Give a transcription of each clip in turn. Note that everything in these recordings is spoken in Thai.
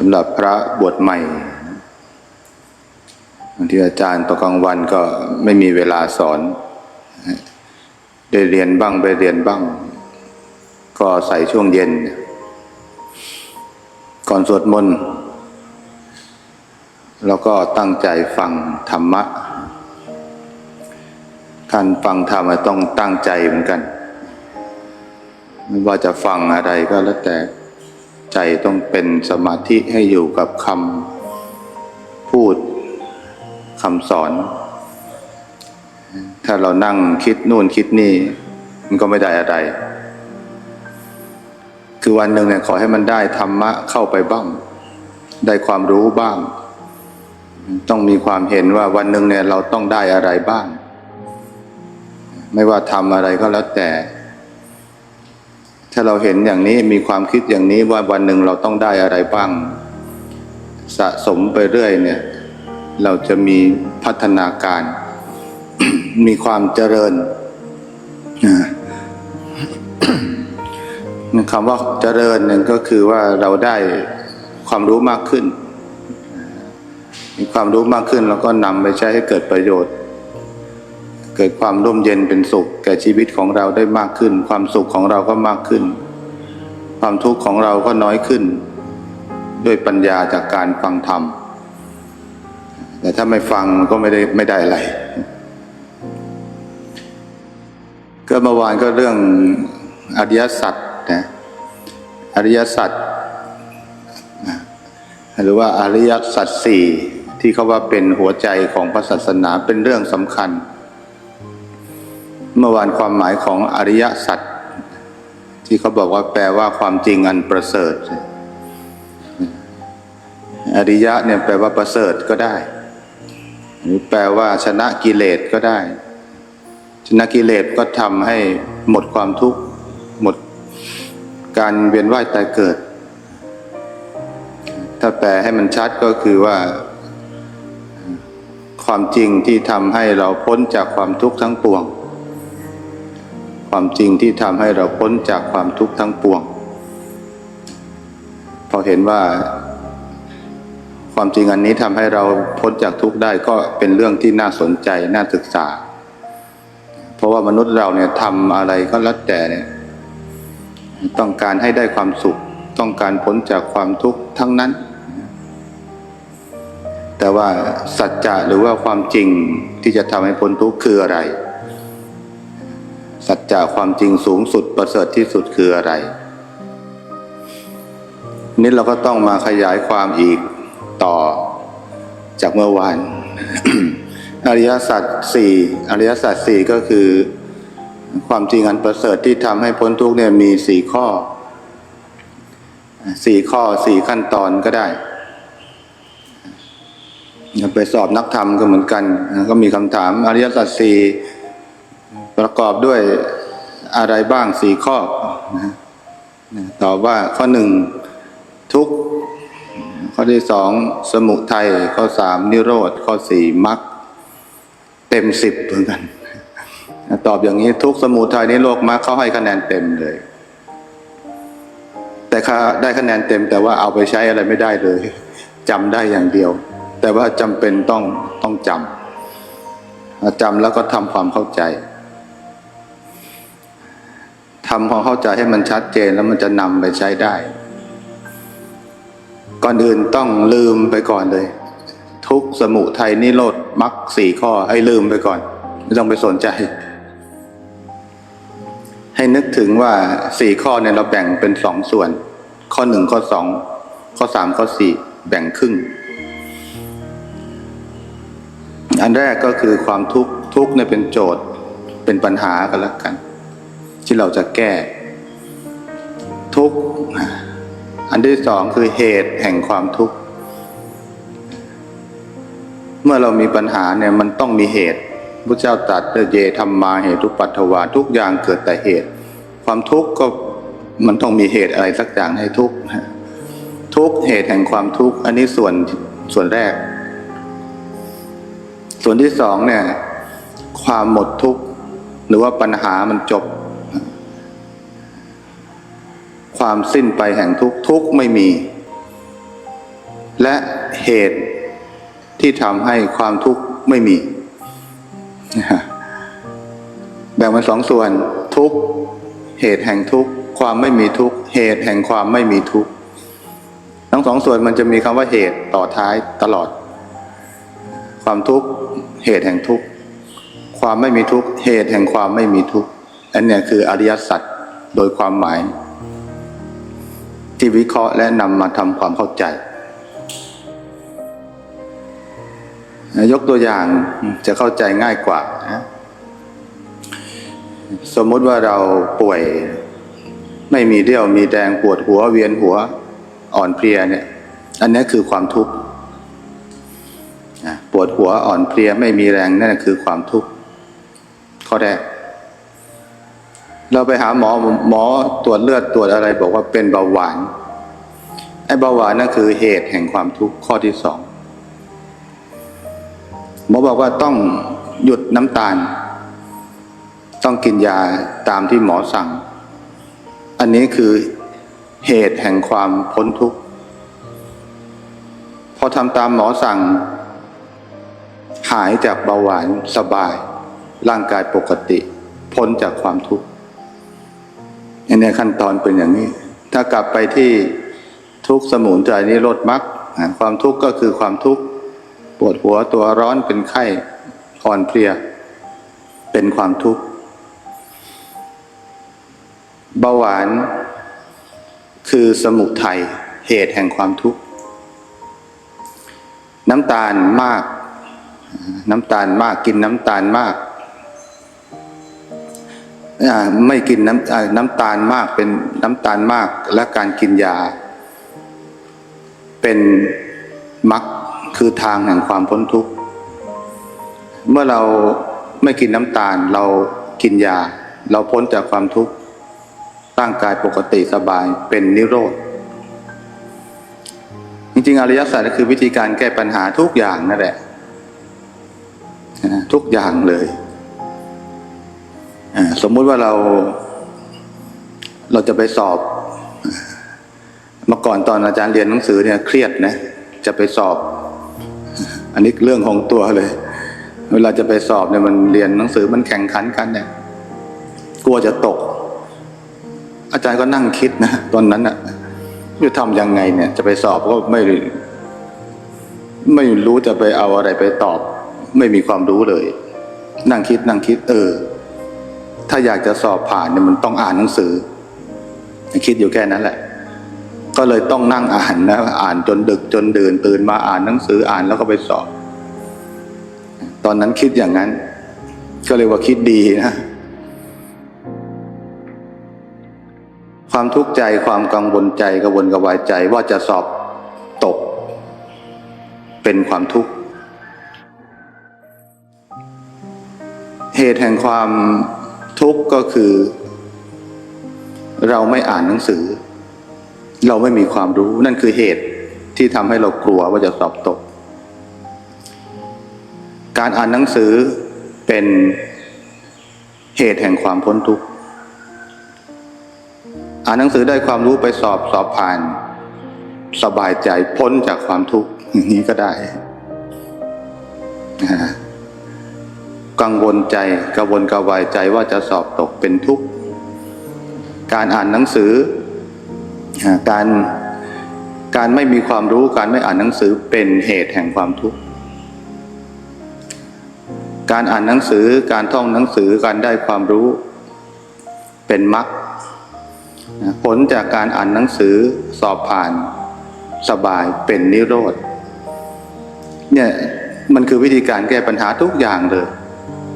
สำหรับพระบวชใหม่บางทีอาจารย์ตอนกลางวันก็ไม่มีเวลาสอน ได้เรียนบ้างไปเรียนบ้าง ก็ใส่ช่วงเย็น ก่อนสวดมนต์แล้วก็ตั้งใจฟังธรรมะการฟังธรรมะต้องตั้งใจเหมือนกัน ไม่ว่าจะฟังอะไรก็แล้วแต่ ใจต้องเป็นสมาธิให้อยู่กับคำพูดคำสอน ถ้าเรานั่งคิดนู่นคิดนี่ มันก็ไม่ได้อะไร คือวันหนึ่งเนี่ยขอให้มันได้ธรรมะเข้าไปบ้าง ได้ความรู้บ้าง ต้องมีความเห็นว่าวันหนึ่งเนี่ยเราต้องได้อะไรบ้าง ไม่ว่าทำอะไรก็แล้วแต่ ถ้าเราเห็นอย่างนี้มีความคิดอย่างนี้ว่าวันหนึ่งเราต้องได้อะไรบ้าง สะสมไปเรื่อยเนี่ย เราจะมีพัฒนาการ มีความเจริญคำว่าเจริญเนี่ยก็คือว่าเราได้ความรู้มากขึ้น มีความรู้มากขึ้นแล้วก็นำไปใช้ให้เกิดประโยชน์ เกิดความร่มเย็นเป็นสุข แก่ชีวิตของเราได้มากขึ้น ความสุขของเราก็มากขึ้น ความทุกข์ของเราก็น้อยขึ้น ด้วยปัญญาจากการฟังธรรมแต่ถ้าไม่ฟังก็ไม่ได้ไม่ได้อะไร ก็เมื่อวานก็เรื่องอริยสัจนะอริยสัจหรือว่าอริยสัจสี่ที่เขาว่าเป็นหัวใจของพระศาสนาเป็นเรื่องสำคัญ เมื่อวานความหมายของอริยสัจที่เขาบอกว่าแปลว่าความจริงอันประเสริฐ อริยะเนี่ยแปลว่าประเสริฐก็ได้ หรือแปลว่าชนะกิเลสก็ได้ ชนะกิเลสก็ทำให้หมดความทุกข์หมดการเวียนว่ายตายเกิด ถ้าแปลให้มันชัดก็คือว่า ความจริงที่ทำให้เราพ้นจากความทุกข์ทั้งปวง ความจริงที่ทำให้เราพ้นจากความทุกข์ทั้งปวง พอเห็นว่าความจริงอันนี้ทำให้เราพ้นจากทุกข์ได้ก็เป็นเรื่องที่น่าสนใจน่าศึกษา เพราะว่ามนุษย์เราเนี่ยทำอะไรก็แล้วแต่เนี่ยต้องการให้ได้ความสุข ต้องการพ้นจากความทุกข์ทั้งนั้น แต่ว่าสัจจะหรือว่าความจริงที่จะทำให้พ้นทุกข์คืออะไร สัจจะความจริงสูงสุดประเสริฐที่สุดคืออะไร นี่เราก็ต้องมาขยายความอีกต่อจากเมื่อวาน อริยสัจสี่อริยสัจสี่ก็คือ ความจริงอันประเสริฐที่ทำให้พ้นทุกข์เนี่ยมีสี่ข้อสี่ข้อสี่ขั้นตอนก็ได้ไปสอบนักธรรมก็เหมือนกัน ก็มีคำถามอริยสัจสี่ ประกอบด้วยอะไรบ้างสี่ข้อนะตอบว่าข้อหนึ่งทุกข้อที่สองสมุทัยข้อสามนิโรธ ข้อสี่มรรคเต็มสิบเหมือนกัน ตอบอย่างนี้ทุกสมุทัยนี้โลกมรรคเขาให้คะแนนเต็มเลย แต่ได้คะแนนเต็ม แต่ว่าเอาไปใช้อะไรไม่ได้เลยจำได้อย่างเดียว แต่ว่าจำเป็นต้องต้องจำจำแล้วก็ทำความเข้าใจ ทำความเข้าใจให้มันชัดเจนแล้วมันจะนำไปใช้ได้ ก่อนอื่นต้องลืมไปก่อนเลย ทุกสมุทัยนิโรธมรรคสี่ข้อให้ลืมไปก่อน ไม่ต้องไปสนใจ ให้นึกถึงว่าสี่ข้อเนี่ยเราแบ่งเป็นสองส่วน ข้อหนึ่งข้อสองข้อสามข้อสี่แบ่งครึ่ง อันแรกก็คือความทุกข์ทุกข์เนี่ยเป็นโจทย์เป็นปัญหากันแล้วกัน ที่เราจะแก้ ทุกข์อันที่สองคือเหตุแห่งความทุกข์ เมื่อเรามีปัญหาเนี่ยมันต้องมีเหตุพระเจ้าตรัสเยธรรมมาเหตุปัตถวาทุกอย่างเกิดแต่เหตุ ความทุกข์ก็มันต้องมีเหตุอะไรสักอย่างให้ทุกข์ทุกเหตุแห่งความทุกข์ อันนี้ส่วนส่วนแรก ส่วนที่สองเนี่ย ความหมดทุกข์ หรือว่าปัญหามันจบ ความสิ้นไปแห่งทุกข์ทุกไม่มี และเหตุที่ทำให้ความทุกข์ไม่มี แบ่งเป็นสองส่วนทุกข์เหตุแห่งทุกข์ความไม่มีทุกข์เหตุแห่งความไม่มีทุกข์ทั้งสองส่วนมันจะมีคำว่าเหตุต่อท้ายตลอด ความทุกข์เหตุแห่งทุกข์ความไม่มีทุกข์เหตุแห่งความไม่มีทุกข์อันเนี้ยคืออริยสัจโดยความหมาย ที่วิเคราะห์และนำมาทำความเข้าใจ ยกตัวอย่างจะเข้าใจง่ายกว่านะสมมติว่าเราป่วย ไม่มีเรี่ยวมีแรงปวดหัวเวียนหัวอ่อนเพลียเนี่ย อันนี้คือความทุกข์ปวดหัวอ่อนเพลียไม่มีแรงนั่นคือความทุกข์ข้อแรก เราไปหาหมอหมอตรวจเลือดตรวจอะไร บอกว่าเป็นเบาหวานไอ้เบาหวานนั่นคือเหตุแห่งความทุกข์ข้อที่สองหมอบอกว่าต้องหยุดน้ำตาล ต้องกินยาตามที่หมอสั่ง อันนี้คือเหตุแห่งความพ้นทุกข์ พอทำตามหมอสั่ง หายจากเบาหวานสบาย ร่างกายปกติ พ้นจากความทุกข์ อันนี้ขั้นตอนเป็นอย่างนี้ ถ้ากลับไปที่ทุกข์สมุนไพรนิโรธมรรคความทุกข์ก็คือความทุกข์ปวดหัวตัวร้อนเป็นไข้อ่อนเพลีย เป็นความทุกข์เบาหวานคือสมุทัยเหตุแห่งความทุกข์น้ำตาลมาก น้ำตาลมากกินน้ำตาลมาก ไม่กินน้ำน้ำตาลมากเป็นน้ำตาลมากและการกินยา เป็นมรรคคือทางแห่งความพ้นทุกข์ เมื่อเราไม่กินน้ำตาลเรากินยา เราพ้นจากความทุกข์ร่างกายปกติสบายเป็นนิโรธ จริงๆ อริยสัจก็คือวิธีการแก้ปัญหาทุกอย่างนั่นแหละทุกอย่างเลย สมมุติว่าเรา เราจะไปสอบเมื่อก่อนตอนอาจารย์เรียนหนังสือเนี่ยเครียดนะ จะไปสอบ อันนี้เรื่องของตัวเลย เวลาจะไปสอบเนี่ยมันเรียนหนังสือมันแข่งขันกันเนี่ย กลัวจะตก อาจารย์ก็นั่งคิดนะตอนนั้นอะจะทำยังไงเนี่ย จะไปสอบก็ไม่ไม่รู้จะไปเอาอะไรไปตอบ ไม่มีความรู้เลย นั่งคิดนั่งคิด เออ ถ้าอยากจะสอบผ่านเนี่ยมันต้องอ่านหนังสือ คิดอยู่แค่นั้นแหละ ก็เลยต้องนั่งอ่านนะอ่านจนดึกจนดื่นตื่นมาอ่านหนังสืออ่านแล้วก็ไปสอบ ตอนนั้นคิดอย่างนั้น ก็เลยว่าคิดดีนะความทุกข์ใจความกังวลใจกระวนกระวายใจว่าจะสอบตก เป็นความทุกข์เหตุแห่งความ ทุกข์ก็คือ เราไม่อ่านหนังสือ เราไม่มีความรู้นั่นคือเหตุที่ทำให้เรากลัวว่าจะสอบตก การอ่านหนังสือเป็นเหตุแห่งความพ้นทุกข์อ่านหนังสือได้ความรู้ไปสอบสอบผ่าน สบายใจพ้นจากความทุกข์อย่างนี้ก็ได้นะ กังวลใจกระวนกระวายใจว่าจะสอบตกเป็นทุกข์ การอ่านหนังสือ การการไม่มีความรู้การไม่อ่านหนังสือเป็นเหตุแห่งความทุกข์ การอ่านหนังสือการท่องหนังสือการได้ความรู้เป็นมรรคผลจากการอ่านหนังสือสอบผ่านสบายเป็นนิโรธเนี่ยมันคือวิธีการแก้ปัญหาทุกอย่างเลย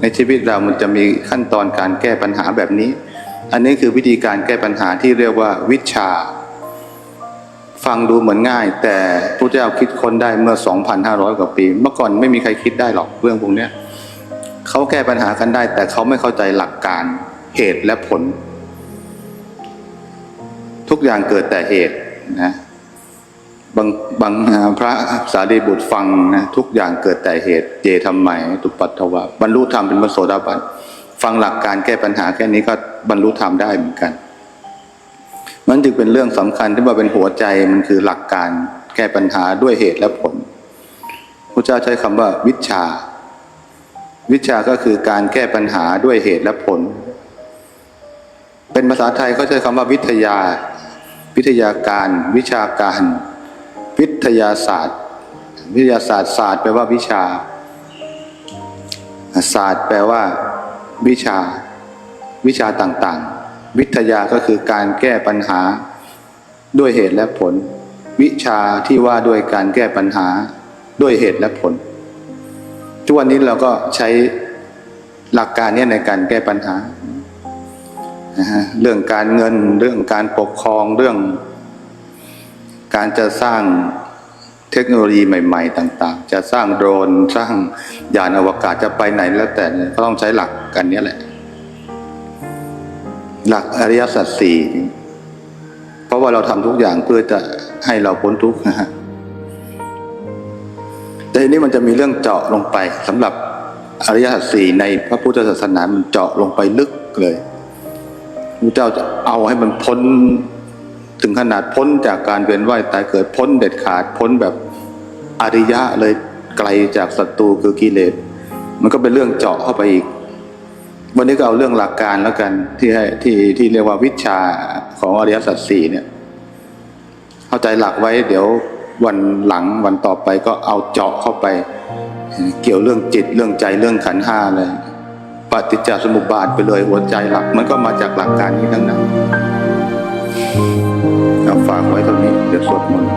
ในชีวิตเรามันจะมีขั้นตอนการแก้ปัญหาแบบนี้ อันนี้คือวิธีการแก้ปัญหาที่เรียกว่าวิชา ฟังดูเหมือนง่าย แต่พระเจ้าคิดค้นได้เมื่อ 2,500 กว่าปี เมื่อก่อนไม่มีใครคิดได้หรอกเรื่องพวกนี้เขาแก้ปัญหากันได้ แต่เขาไม่เข้าใจหลักการเหตุและผล ทุกอย่างเกิดแต่เหตุนะ บางบางพระสารีบุตรฟังนะทุกอย่างเกิดแต่เหตุเจทำไมตุปัตถวะบรรลุธรรมเป็นพระโสดาบันฟังหลักการแก้ปัญหาแค่นี้ก็บรรลุธรรมได้เหมือนกันมันจึงเป็นเรื่องสำคัญที่ว่าเป็นหัวใจมันคือหลักการแก้ปัญหาด้วยเหตุและผลพระเจ้าใช้คำว่าวิชา วิชาก็คือการแก้ปัญหาด้วยเหตุและผล เป็นภาษาไทยเขาใช้คำว่าวิทยา วิทยาการ วิชาการ วิทยาศาสตร์ วิทยาศาสตร์ศาสตร์แปลว่าวิชา ศาสตร์แปลว่า วิชา วิชาต่างๆ วิทยาก็คือการแก้ปัญหาด้วยเหตุและผล วิชาที่ว่าด้วยการแก้ปัญหาด้วยเหตุและผลทุกวันนี้เราก็ใช้หลักการนี้ในการแก้ปัญหา เรื่องการเงิน เรื่องการปกครอง เรื่อง การจะสร้างเทคโนโลยีใหม่ ๆ ต่าง ๆ จะสร้างโดรนสร้างยานอวกาศจะไปไหนแล้วแต่เนี่ยก็ต้องใช้หลักกันนี้แหละ หลักอริยสัจสี่เพราะว่าเราทำทุกอย่างเพื่อจะให้เราพ้นทุกข์นะฮะแต่ทีนี้มันจะมีเรื่องเจาะลงไปสำหรับอริยสัจสี่ในพระพุทธศาสนามันเจาะลงไปลึกเลยพระเจ้าจะเอาให้มันพ้น ถึงขนาดพ้นจากการเวียนว่ายตายเกิดพ้นเด็ดขาดพ้นแบบอริยะเลยไกลจากศัตรูคือกิเลส มันก็เป็นเรื่องเจาะเข้าไปอีก วันนี้ก็เอาเรื่องหลักการแล้วกันที่ให้ที่ที่เรียกว่าวิชาของอริยสัจสี่เนี่ย เข้าใจหลักไว้เดี๋ยววันหลังวันต่อไปก็เอาเจาะเข้าไป เกี่ยวเรื่องจิตเรื่องใจเรื่องขันห้าเลยปฏิจจสมุปบาทไปเลยหัวใจหลัก มันก็มาจากหลักการนี้ทั้งนั้น ฝากไว้เท่านี้ เดี๋ยวสวดมนต์